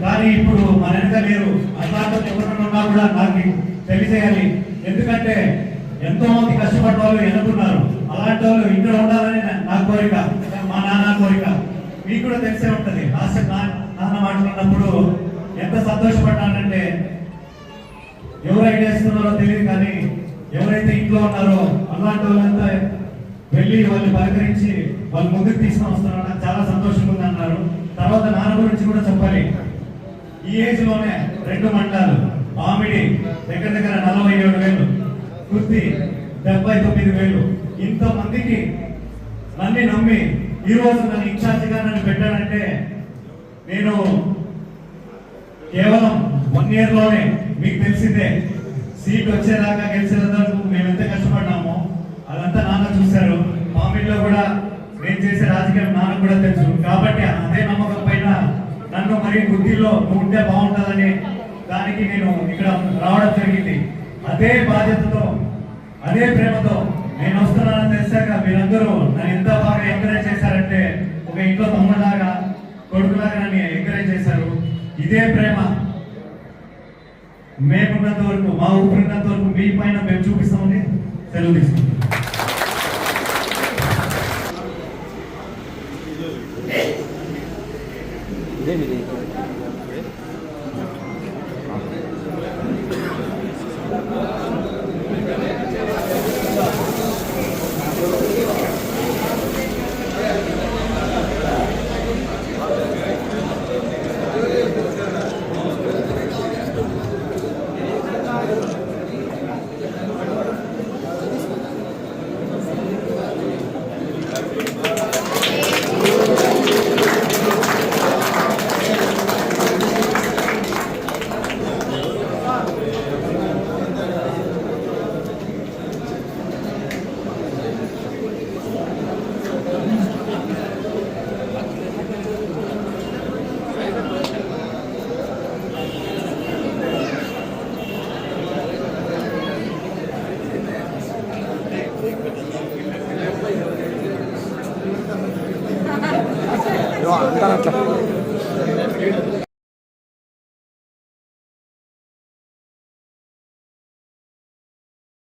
కానీ ఇప్పుడు మన ఎంత లేరు అట్లాంటి ఎవరైనా ఉన్నా కూడా నాకు తెలియజేయాలి. ఎందుకంటే ఎంతో మంది కష్టపడ్డ వాళ్ళు ఎన్నుకున్నారు. అలాంటి వాళ్ళు ఇంట్లో ఉండాలని నా- కోరిక మా నాన్న కోరిక. మీకు కూడా తెలిసే ఉంటుంది. లాస్ట్ నాన్న మాట్లాడినప్పుడు ఎంత సంతోషపడ్డానంటే ఎవరు ఐడియా తెలియదు కానీ ఎవరైతే ఇంట్లో ఉన్నారో అలాంటి వాళ్ళంతా వెళ్ళి వాళ్ళు పలకరించి వాళ్ళు ముందుకు తీసుకొని వస్తున్నారు. చాలా సంతోషంగా ఉంది అన్నారు తర్వాత నాన్న గురించి కూడా చెప్పాలి ఈ ఏజ్లోనే రెండు మండలాలు మామిడి దగ్గర దగ్గర నలభై ఏడు వేలు కుర్తి డెబ్బై తొమ్మిది వేలు. ఇంతమందికి నన్ను నమ్మి ఈ రోజు నన్ను ఇన్ఛార్జిగా నన్ను పెట్టానంటే నేను కేవలం వన్ ఇయర్లోనే మీకు తెలిసిందే. సీట్ వచ్చేదాకా గెలిచేదాకా మేము ఎంత కష్టపడ్డామో అదంతా నాన్న చూశారు మామిడిలో కూడా నేను చేసే రాజకీయం నాన్న కూడా తెలుసు కాబట్టి అదే నమ్మకం పైన నన్ను మరి బుద్ధిలో ఉంటే బాగుంటుందని దానికి నేను ఇక్కడ రావడం జరిగింది. అదే బాధ్యతతో అదే ప్రేమతో నేను వస్తున్నానని తెలిసాక మీరందరూ నన్ను ఎంత బాగా ఎంకరేజ్ చేశారంటే ఒక ఇంట్లో తమ్ముడులాగా కొడుకులాగా నన్ను ఎంకరేజ్ చేశారు. ఇదే ప్రేమ మేమున్నంత వరకు మా ఊపిరినంత వరకు మీ పైన మేము చూపిస్తామని సెలవు తీసుకుంటాం ಇದೆ ವಿಧೇಯಕ 你看看这